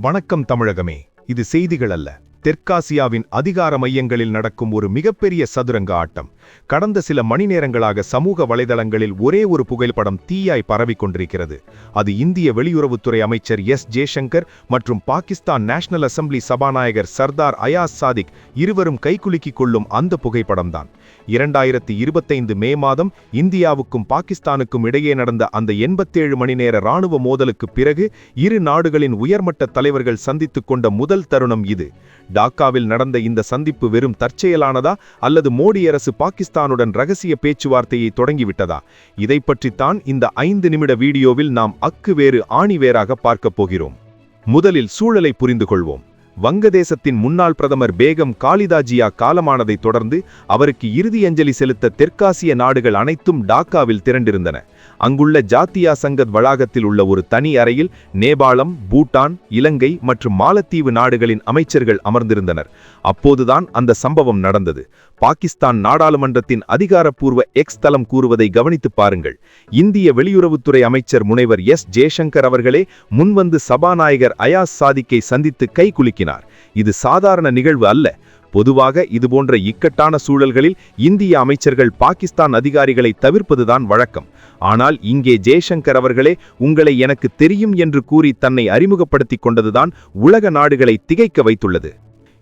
வணக்கம் தமிழகமே. இது செய்திகள் அல்ல. தெற்காசியாவின் அதிகார மையங்களில் நடக்கும் ஒரு மிகப்பெரிய சதுரங்க ஆட்டம். கடந்த சில மணி நேரங்களாக சமூக வலைதளங்களில் ஒரே ஒரு புகைப்படம் தீயாய் பரவிக் கொண்டிருக்கிறது. அது இந்திய வெளியுறவுத்துறை அமைச்சர் எஸ். ஜெய்சங்கர் மற்றும் பாகிஸ்தான் நேஷனல் அசம்பிளி சபாநாயகர் சர்தார் அயாஸ் சாதிக் இருவரும் கைகுலுக்கிக் கொள்ளும் அந்த புகைப்படம்தான். இரண்டாயிரத்தி இருபத்தைந்து மே மாதம் இந்தியாவுக்கும் பாகிஸ்தானுக்கும் இடையே நடந்த அந்த எண்பத்தேழு மணி நேர ராணுவ மோதலுக்கு பிறகு இரு நாடுகளின் உயர்மட்ட தலைவர்கள் சந்தித்துக் கொண்ட முதல் தருணம் இது. டாக்காவில் நடந்த இந்த சந்திப்பு வெறும் தற்செயலானதா அல்லது மோடி அரசு பாகிஸ்தானுடன் ரகசிய பேச்சுவார்த்தையை தொடங்கிவிட்டதா? இதை பற்றித்தான் இந்த ஐந்து நிமிட வீடியோவில் நாம் அக்கு வேறு ஆணி வேறாக பார்க்கப் போகிறோம். முதலில் சூழலை புரிந்து கொள்வோம். வங்கதேசத்தின் முன்னாள் பிரதமர் பேகம் காளிதாஜியா காலமானதைத் தொடர்ந்து அவருக்கு இறுதி அஞ்சலி செலுத்த தெற்காசிய நாடுகள் அனைத்தும் டாக்காவில் திரண்டிருந்தன. அங்குள்ள ஜாத்தியா சங்கத் வளாகத்தில் உள்ள ஒரு தனி அறையில் நேபாளம் பூட்டான் இலங்கை மற்றும் மாலத்தீவு நாடுகளின் அமைச்சர்கள் அமர்ந்திருந்தனர். அப்போதுதான் அந்த சம்பவம் நடந்தது. பாகிஸ்தான் நாடாளுமன்றத்தின் அதிகாரப்பூர்வ எக்ஸ் தளம் கூறுவதை கவனித்துப் பாருங்கள். இந்திய வெளியுறவுத்துறை அமைச்சர் முனைவர் எஸ் ஜெய்சங்கர் அவர்களே முன்வந்து சபாநாயகர் அயாஸ் சாதிக்கை சந்தித்து கை குலுக்கினார். இது சாதாரண நிகழ்வு அல்ல. பொதுவாக இதுபோன்ற இக்கட்டான சூழல்களில் இந்திய அமைச்சர்கள் பாகிஸ்தான் அதிகாரிகளை தவிர்ப்பதுதான் வழக்கம். ஆனால் இங்கே ஜெய்சங்கர் அவர்களே உங்களை எனக்கு தெரியும் என்று கூறி தன்னை அறிமுகப்படுத்திக் கொண்டதுதான் உலக நாடுகளை திகைக்க வைத்துள்ளது.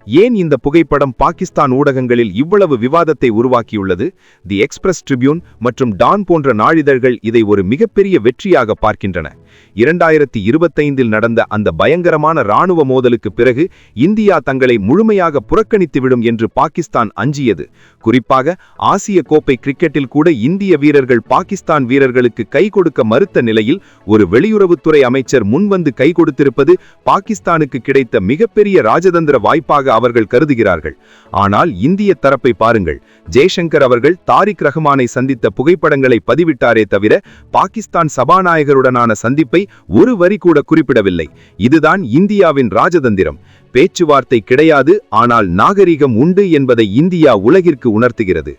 ஏன் இந்த புகைப்படம் பாகிஸ்தான் ஊடகங்களில் இவ்வளவு விவாதத்தை உருவாக்கியுள்ளது? தி எக்ஸ்பிரஸ் ட்ரிபியூன் மற்றும் டான் போன்ற நாளிதழ்கள் இதை ஒரு மிகப்பெரிய வெற்றியாக பார்க்கின்றன. இரண்டாயிரத்தி இருபத்தைந்தில் நடந்த அந்த பயங்கரமான ராணுவ மோதலுக்கு பிறகு இந்தியா தங்களை முழுமையாக புறக்கணித்துவிடும் என்று பாகிஸ்தான் அஞ்சியது. குறிப்பாக ஆசிய கோப்பை கிரிக்கெட்டில் கூட இந்திய வீரர்கள் பாகிஸ்தான் வீரர்களுக்கு கை கொடுக்க மறுத்த நிலையில் ஒரு வெளியுறவுத்துறை அமைச்சர் முன்வந்து கை கொடுத்திருப்பது பாகிஸ்தானுக்கு கிடைத்த மிகப்பெரிய ராஜதந்திர வாய்ப்பாக அவர்கள் கருதுகிறார்கள். ஆனால் இந்திய தரப்பை பாருங்கள். ஜெய்சங்கர் அவர்கள் தாரிக் ரஹ்மானை சந்தித்த புகைப்படங்களை பதிவிட்டாரே தவிர பாகிஸ்தான் சபாநாயகருடனான சந்தி சந்திப்பை ஒரு வரி கூட குறிப்பிடவில்லை. இதுதான் இந்தியாவின் ராஜதந்திரம். பேச்சுவார்த்தை கிடையாது ஆனால் நாகரிகம் உண்டு என்பதை இந்தியா உலகிற்கு உணர்த்துகிறது.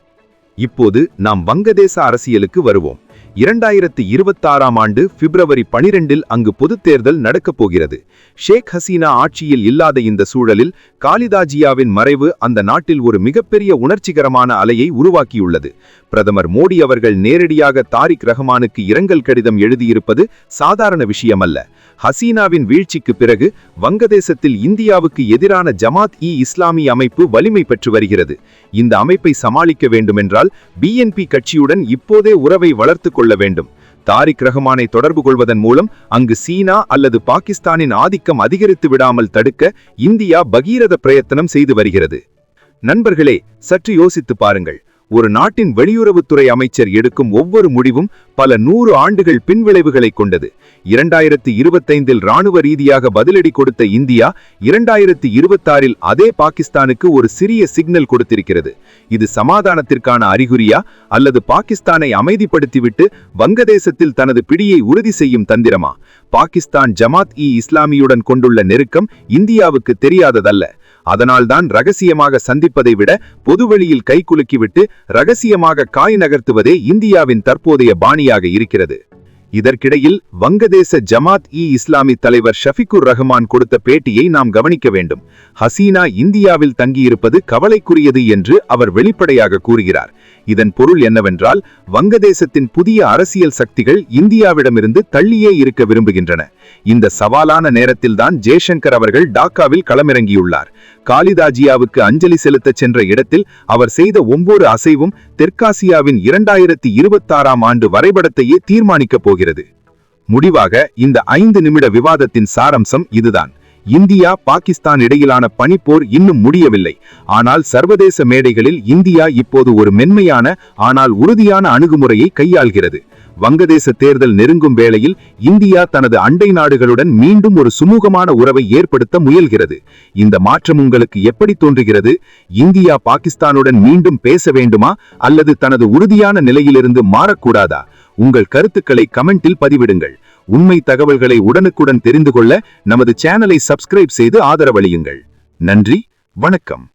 இப்போது நாம் வங்கதேச அரசியலுக்கு வருவோம். இரண்டாயிரத்தி இருபத்தாறாம் ஆண்டு பிப்ரவரி பனிரெண்டில் அங்கு பொதுத் தேர்தல் நடக்கப் போகிறது. ஷேக் ஹசீனா ஆட்சியில் இல்லாத இந்த சூழலில் காலிதாஜியாவின் மறைவு அந்த நாட்டில் ஒரு மிகப்பெரிய உணர்ச்சிகரமான அலையை உருவாக்கியுள்ளது. பிரதமர் மோடி அவர்கள் நேரடியாக தாரிக் ரஹ்மானுக்கு இரங்கல் கடிதம் எழுதியிருப்பது சாதாரண விஷயமல்ல. ஹசீனாவின் வீழ்ச்சிக்கு பிறகு வங்கதேசத்தில் இந்தியாவுக்கு எதிரான ஜமாத் இ இஸ்லாமி அமைப்பு வலிமை பெற்று வருகிறது. இந்த அமைப்பை சமாளிக்க வேண்டுமென்றால் பிஎன்பி கட்சியுடன் இப்போதே உறவை வளர்த்துக் கொள்ள வேண்டும். தாரிக் ரஹ்மானை தொடர்பு கொள்வதன் மூலம் அங்கு சீனா அல்லது பாகிஸ்தானின் ஆதிக்கம் அதிகரித்து விடாமல் தடுக்க இந்தியா பகீரத பிரயத்தனம் செய்து வருகிறது. நண்பர்களே சற்று யோசித்து பாருங்கள். ஒரு நாட்டின் வெளியுறவுத்துறை அமைச்சர் எடுக்கும் ஒவ்வொரு முடிவும் பல நூறு ஆண்டுகள் பின்விளைவுகளை கொண்டது. இரண்டாயிரத்தி இருபத்தைந்தில் ராணுவ ரீதியாக பதிலடி கொடுத்த இந்தியா இரண்டாயிரத்தி இருபத்தாறில் அதே பாகிஸ்தானுக்கு ஒரு சிறிய சிக்னல் கொடுத்திருக்கிறது. இது சமாதானத்திற்கான அறிகுறியா அல்லது பாகிஸ்தானை அமைதிப்படுத்திவிட்டு வங்கதேசத்தில் தனது பிடியை உறுதி செய்யும் தந்திரமா? பாகிஸ்தான் ஜமாத் இ இஸ்லாமியுடன் கொண்டுள்ள நெருக்கம் இந்தியாவுக்கு தெரியாததல்ல. அதனால்தான் ரகசியமாக சந்திப்பதை விட பொதுவெளியில் கைகுலுக்கிவிட்டு ரகசியமாக காய் நகர்த்துவதே இந்தியாவின் தற்போதைய பாணியாக இருக்கிறது. இதற்கிடையில் வங்கதேச ஜமாத் இ இஸ்லாமி தலைவர் ஷஃபிகுர் ரஹ்மான் கொடுத்த பேட்டியை நாம் கவனிக்க வேண்டும். ஹசீனா இந்தியாவில் தங்கியிருப்பது கவலைக்குரியது என்று அவர் வெளிப்படையாக கூறுகிறார். இதன் பொருள் என்னவென்றால் வங்கதேசத்தின் புதிய அரசியல் சக்திகள் இந்தியாவிடமிருந்து தள்ளியே இருக்க விரும்புகின்றன. இந்த சவாலான நேரத்தில்தான் ஜெய்சங்கர் அவர்கள் டாக்காவில் களமிறங்கியுள்ளார். காளிதாஜியாவுக்கு அஞ்சலி செலுத்த சென்ற இடத்தில் அவர் செய்த ஒவ்வொரு அசைவும் தெற்காசியாவின் இரண்டாயிரத்தி இருபத்தாறாம் ஆண்டு வரைபடத்தையே தீர்மானிக்கப் போகிறது. முடிவாக இந்த ஐந்து நிமிட விவாதத்தின் சாரம்சம் இதுதான். இந்தியா பாகிஸ்தான் இடையிலான பனிப்போர் இன்னும் முடியவில்லை. ஆனால் சர்வதேச மேடைகளில் இந்தியா இப்போது ஒரு மென்மையான ஆனால் உறுதியான அணுகுமுறையை கையாள்கிறது. வங்கதேச தேர்தல் நெருங்கும் வேளையில் இந்தியா தனது அண்டை நாடுகளுடன் மீண்டும் ஒரு சுமூகமான உறவை ஏற்படுத்த முயல்கிறது. இந்த மாற்றம் உங்களுக்கு எப்படி தோன்றுகிறது? இந்தியா பாகிஸ்தானுடன் மீண்டும் பேச வேண்டுமா? அல்லது தனது உறுதியான நிலையிலிருந்து மாறக்கூடாதா? உங்கள் கருத்துக்களை கமெண்டில் பதிவிடுங்கள். உண்மை தகவல்களை உடனுக்குடன் தெரிந்து கொள்ள நமது சேனலை சப்ஸ்கிரைப் செய்து ஆதரவளியுங்கள். நன்றி வணக்கம்.